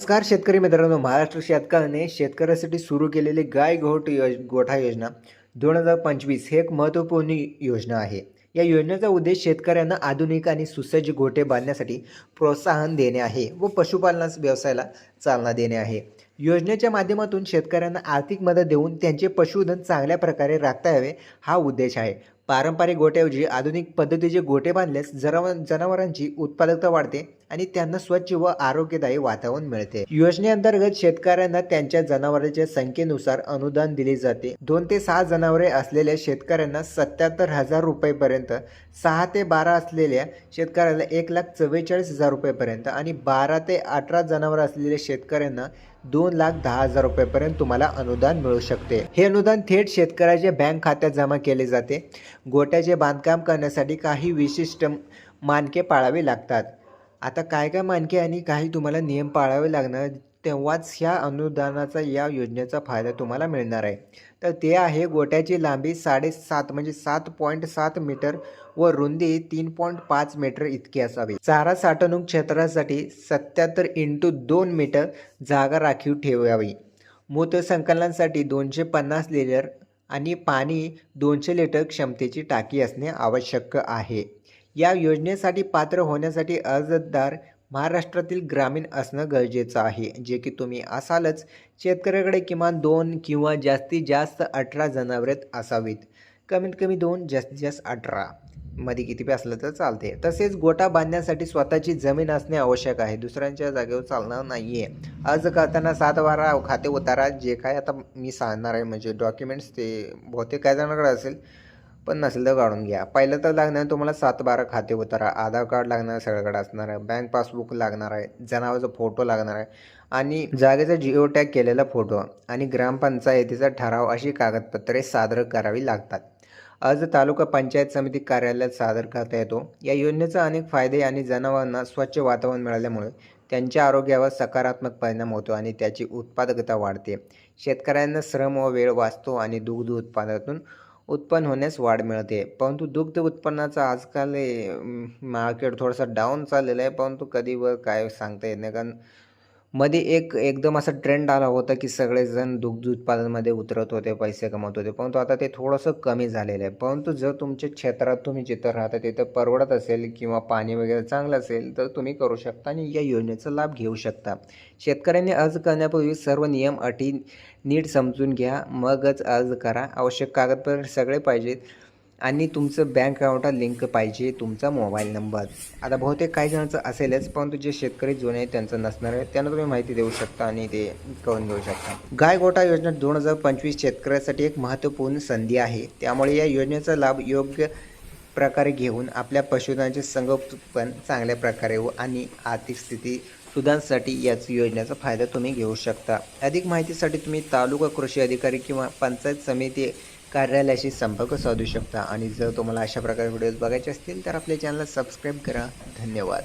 नमस्कार शेतकरी मित्रांनो महाराष्ट्र शेतकऱ्याने शेतकऱ्यासाठी सुरू केलेली गाय घोट योज गोठा योजना दोन हजार पंचवीस हे एक महत्त्वपूर्ण योजना आहे. या योजनेचा उद्देश शेतकऱ्यांना आधुनिक आणि सुसज्ज गोठे बांधण्यासाठी प्रोत्साहन देणे आहे व पशुपालनास व्यवसायाला चालना देणे आहे. योजनेच्या माध्यमातून शेतकऱ्यांना आर्थिक मदत देऊन त्यांचे पशुधन चांगल्या प्रकारे राखता यावे हा उद्देश आहे. पारंपरिक गोट्याऐवजी आधुनिक पद्धतीचे गोटे बांधल्यास जनावर जनावरांची उत्पादकता वाढते आणि त्यांना स्वच्छ व आरोग्यदायी वातावरण मिळते. योजनेअंतर्गत शेतकऱ्यांना त्यांच्या जनावरांच्या संख्येनुसार अनुदान दिले जाते. दोन ते सहा जनावरे असलेल्या शेतकऱ्यांना सत्याहत्तर हजार रुपयेपर्यंत सहा ते बारा असलेल्या शेतकऱ्याला एक लाख चव्वेचाळीस हजार रुपयेपर्यंत आणि बारा ते अठरा जनावर असलेल्या शेतकऱ्यांना दोन लाख दहा हजार रुपयेपर्यंत तुम्हाला अनुदान मिळू शकते. हे अनुदान थेट शेतकऱ्याच्या बँक खात्यात जमा केले जाते. गोट्याचे बांधकाम करण्यासाठी काही विशिष्ट मानके पाळावे लागतात. आता काय काय मानके आणि काही तुम्हाला नियम पाळावे लागणार तेव्हाच ह्या अनुदानाचा या योजनेचा फायदा तुम्हाला मिळणार आहे. तर ते आहे गोट्याची लांबी साडेसात म्हणजे सात पॉईंट सात मीटर व रुंदी तीन पॉईंट पाच मीटर इतकी असावी. चारा साठवणूक क्षेत्रासाठी सत्याहत्तर इंटू दोन मीटर जागा राखीव ठेवावी. मूत्रसंकलनासाठी दोनशे पन्नास लिटर आणि पाणी दोनशे लिटर क्षमतेची टाकी असणे आवश्यक आहे. या योजनेसाठी पात्र होण्यासाठी अर्जदार महाराष्ट्रातील ग्रामीण असणं गरजेचं आहे जे की तुम्ही असालच. शेतकऱ्याकडे किमान दोन किंवा जास्तीत जास्त अठरा जनावरेत असावीत. कमीत कमी दोन जास्तीत जास्त अठरा. मध्ये किती बी असलं तर चालते तसेच गोटा बांधण्यासाठी स्वतःची जमीन असणे आवश्यक आहे. दुसऱ्यांच्या जागेवर चालणार नाही आहे अर्ज करताना सात बारा खाते उतारा. जे काय आता मी सांगणार आहे म्हणजे डॉक्युमेंट्स ते बहुतेक काय जणांकडे असेल पण नसेल तर काढून घ्या. पहिलं तर लागणार तुम्हाला सात बारा खाते उतारा. आधार कार्ड लागणार सगळ्याकडे असणार आहे. बँक पासबुक लागणार आहे. जनावरचा फोटो लागणार आहे. आणि जागेचा जिओ टॅग केलेला फोटो आणि ग्रामपंचायतीचा ठराव अशी कागदपत्रे सादर करावी लागतात. अर्ज तालुका पंचायत समिती कार्यालयात सादर करता येतो. या योजनेचा अनेक फायदे आणि जनावरांना स्वच्छ वातावरण मिळाल्यामुळे त्यांच्या आरोग्यावर सकारात्मक परिणाम होतो आणि त्याची उत्पादकता वाढते. शेतकऱ्यांना श्रम व वेळ वाचतो आणि दुग्ध उत्पादनातून उत्पन्न होण्यास वाढ मिळते. परंतु दुग्ध उत्पन्नाचा आजकाल मार्केट थोडासा डाऊन चाललेलं आहे. परंतु कधी काय सांगता येत नाही. कारण मध्ये एक एकदम असा ट्रेंड आला होता की सगळेजण दुग्ध उत्पादनामध्ये उतरत होते पैसे कमवत होते. परंतु आता ते थोडंसं कमी झालेलं आहे. परंतु जर तुमच्या क्षेत्रात तुम्ही जिथं राहता तिथं परवडत असेल किंवा पाणी वगैरे चांगलं असेल तर तुम्ही करू शकता आणि या योजनेचा लाभ घेऊ शकता. शेतकऱ्यांनी अर्ज करण्यापूर्वी सर्व नियम अटी नीट समजून घ्या. मगच अर्ज करा. आवश्यक कागदपत्र सगळे पाहिजेत. आणि तुमचं बँक अकाउंटला लिंक पाहिजे तुमचा मोबाईल नंबर आता बहुतेक काही जणांचं असेलच परंतु जे शेतकरी जुने आहेत त्यांचं नसणार आहे. त्यांना तुम्ही माहिती देऊ शकता आणि ते करून घेऊ शकता. गाय गोठा योजना दोन हजार पंचवीस शेतकऱ्यासाठी एक महत्त्वपूर्ण संधी आहे. त्यामुळे या योजनेचा लाभ योग्य प्रकारे घेऊन आपल्या पशुधनाचे संगोपन चांगल्या प्रकारे व आणि आर्थिक स्थिती सुधारण्यासाठी याच योजनेचा फायदा तुम्ही घेऊ शकता. अधिक माहितीसाठी तुम्ही तालुका कृषी अधिकारी किंवा पंचायत समिती कार्यालयाशी संपर्क साधू शकता. आणि जर तुम्हाला अशा प्रकारे व्हिडिओज बघायचे असतील तर आपल्या चॅनलला सबस्क्राईब करा. धन्यवाद.